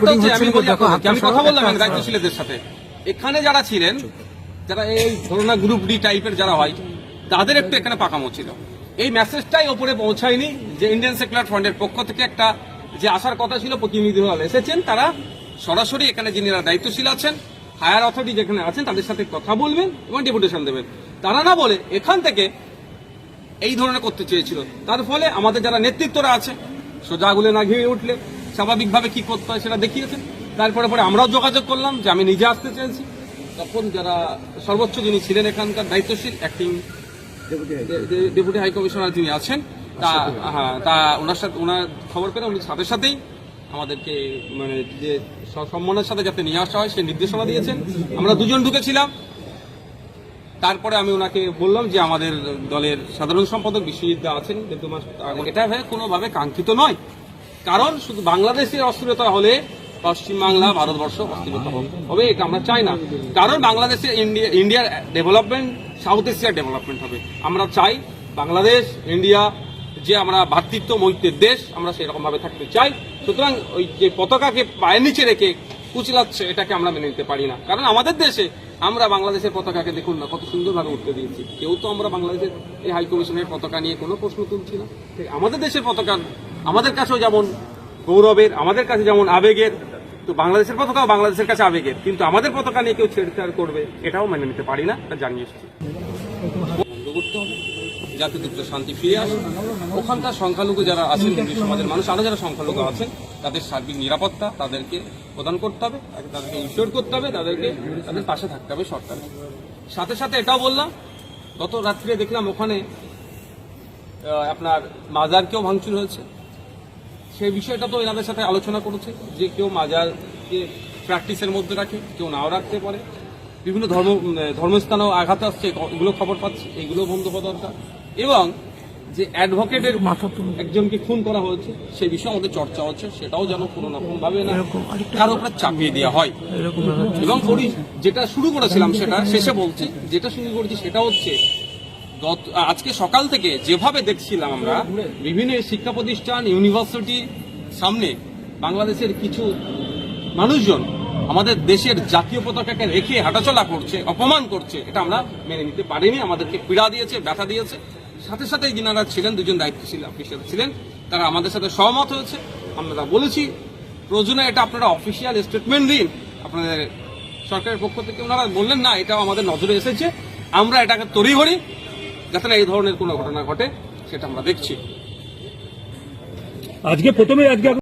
ব্যাপারটা হচ্ছে আমি বলি দেখো, আমি কথা বললাম দায়িত্বশীলদের সাথে। এখানে যারা ছিলেন যারা এই ধরনা গ্রুপ ডি টাইপের যারা হয় তাদের একটু এখানে পাকামো ছিল। এই মেসেজটাই ওপরে পৌঁছায়নি যে ইন্ডিয়ান সেকুলার ফ্রন্টের পক্ষ থেকে একটা যে আসার কথা ছিল প্রতিনিধি দল এসেছেন তারা সরাসরি এখানে যিনিরা দায়িত্বশীল আছেন হায়ার অথরিটি যেখানে আছেন তাদের সাথে কথা বলবেন এবং ডেপুটেশন দেবেন। তারা না বলে এখান থেকে এই ধরনের করতে চেয়েছিল। তার ফলে আমাদের যারা নেতৃত্বরা আছে সোজা আগুলে না ঘিরে উঠলে স্বাভাবিকভাবে কি করতে হয় সেটা দেখিয়েছেন। তারপরে পরে আমরাও যোগাযোগ করলাম যে আমি নিজে আসতে চেয়েছি। তখন যারা সর্বোচ্চ যিনি ছিলেন এখানকার দায়িত্বশীল অ্যাক্টিং ডেপুটি হাই কমিশনার যিনি আছেন তা হ্যাঁ তা ওনার সাথে ওনার খবর পেলে উনি সাথে সাথেই আমাদেরকে মানে যে সম্মানের সাথে যাতে নিয়ে আসা হয় সে নির্দেশনা দিয়েছেন। আমরা দুজন ঢুকেছিলাম। তারপরে আমি ওনাকে বললাম যে আমাদের দলের সাধারণ সম্পাদক বিশ্বজিৎ দা আছেন কিন্তু এটা ভাই কোনোভাবে কাঙ্ক্ষিত নয়। কারণ শুধু বাংলাদেশের অস্থিরতা হলে পশ্চিমবাংলা ভারতবর্ষ অস্থিরতা হবে। এটা আমরা চাই না। কারণ বাংলাদেশের ইন্ডিয়া, ইন্ডিয়ার ডেভেলপমেন্ট সাউথ এশিয়ার ডেভেলপমেন্ট হবে। আমরা চাই বাংলাদেশ, ইন্ডিয়া যে আমরা ভ্রাতৃত্ব মৈত্রের দেশ, আমরা সেরকম ভাবে থাকতে চাই। সুতরাং ওই যে পতাকাকে পায়ের নিচে রেখে কুচিলাচ্ছে, এটাকে আমরা মেনে নিতে পারি না। কারণ আমাদের দেশে আমরা বাংলাদেশের পতাকাকে দেখুন না, কত সুন্দরভাবে উঠতে দিয়েছি। কেউ তো আমরা বাংলাদেশের এই হাই কমিশনের পতাকা নিয়ে কোনো প্রশ্ন তুলছি না। আমাদের দেশের পতাকা আমাদের কাছেও যেমন গৌরবের, আমাদের কাছে যেমন আবেগের, তো বাংলাদেশের পতাকাও বাংলাদেশের কাছে আবেগের। কিন্তু আমাদের পতাকা নিয়ে কেউ ছেড়ছাড় করবে, এটাও মেনে নিতে পারি না এটা জানিয়ে এসেছি। যাতে দ্রুত শান্তি ফিরে আসে ওখানকার সংখ্যালঘু যারা আছেন সমাজের মানুষ, আরও যারা সংখ্যালঘু আছেন, তাদের সার্বিক নিরাপত্তা তাদেরকে প্রদান করতে হবে তাদেরকে ইনশিওর করতে হবে, তাদেরকে তাদের পাশে থাকতে হবে সরকার। সাথে সাথে এটাও বললাম, গত রাত্রে দেখলাম ওখানে আপনার মাজারকেও ভাঙচুর হয়েছে। সেই বিষয়টা তো এনাদের সাথে আলোচনা করেছে যে কেউ মাজারকে প্র্যাকটিসের মধ্যে রাখে কেউ নাও রাখতে পারে। বিভিন্ন ধর্ম ধর্মস্থানেও আঘাত আসছে এগুলো খবর পাচ্ছে এগুলো বন্ধ হওয়া দরকার। এবং যে অ্যাডভোকেটের একজনকে খুন করা হয়েছে সে বিষয়ে আমাদের চর্চা হচ্ছে সেটাও যেন কোনো রকম ভাবে না কারও উপরে চাপিয়ে দেওয়া হয়। এবং যেটা শুরু করেছিলাম সেটা শেষে বলছি যেটা শুরু করেছি সেটা হচ্ছে আজকে সকাল থেকে যেভাবে দেখছিলাম আমরা, বিভিন্ন শিক্ষা প্রতিষ্ঠান ইউনিভার্সিটির সামনে বাংলাদেশের কিছু মানুষজন আমাদের দেশের জাতীয় পতাকাকে রেখে হাঁটাচলা করছে, অপমান করছে, এটা আমরা মেনে নিতে পারিনি, আমাদেরকে পীড়া দিয়েছে, ব্যথা দিয়েছে। সাথে সাথে যিনারা ছিলেন, দুজন দায়িত্বশীল অফিসার ছিলেন, তারা আমাদের সাথে সহমত হয়েছে। আমরা বলেছি, প্রয়োজনে এটা আপনারা অফিসিয়াল স্টেটমেন্ট দিন। আপনাদের সরকারের পক্ষ থেকে ওনারা বললেন, না, এটাও আমাদের নজরে এসেছে। আমরা এটাকে তড়িঘড়ি যাতে না এই ধরনের কোনো ঘটনা ঘটে সেটা আমরা দেখছি। আজকে প্রথমে আজকে